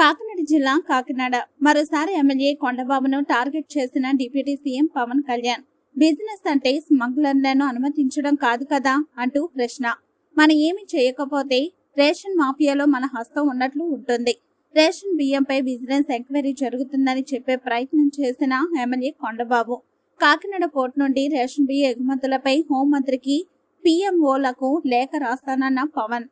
రంగారెడ్డి జిల్లా కాకినాడ. మరోసారి ఎమ్మెల్యే కొండబాబును టార్గెట్ చేసిన deputy CM Pawan Kalyan. Business అంటే స్మగ్లర్లను అనుమతించడం కాదు కదా అంటూ ప్రశ్న. మనం ఏమి చేయకపోతే రేషన్ మాఫియాలో మన హస్తం ఉన్నట్లు ఉంటుంది. రేషన్ బియ్యంపై విజిలెన్స్ ఎంక్వైరీ జరుగుతుందని చెప్పే ప్రయత్నం చేసిన ఎమ్మెల్యే కొండబాబు. కాకినాడ పోర్ట్ నుండి రేషన్ బియ్య ఎగుమతులపై హోంమంత్రికి పిఎంఓలకు లేఖ రాస్తానన్న పవన్.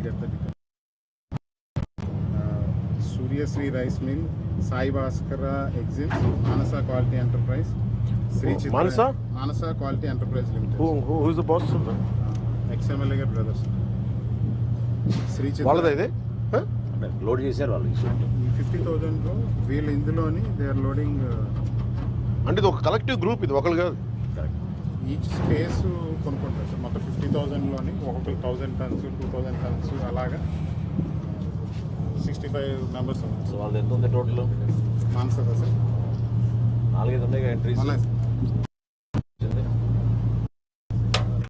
అని చెప్తారు ఇక్కడ Suryasri rice mill Sai Bhaskar exit Manasa quality enterprise Sri Manasa? Manasa quality enterprise limited. Ex MLA గారు బ్రదర్స్. శ్రీ చిత్ర వాళ్ళు ఫిఫ్టీ థౌజండ్ వీళ్ళు ఇందులోని దే ఆర్ లోడింగ్ అంటే ఇది ఒక కలెక్టివ్ గ్రూప్ ఇది ఒకళ్ళు కాదు. ఈచ్ స్పేస్ కొనుక్కుంటారు సార్. మొత్తం ఫిఫ్టీ థౌజండ్లోని ఒక thousand tons two thousand tons అలాగా సిక్స్టీ ఫైవ్ మెంబర్స్ సో వాళ్ళది ఎంత ఉంది టోటల్ మాన్సర్ సార్. నాలుగైదు ఉన్నాయి ఎంట్రీస్ ఉన్నాయి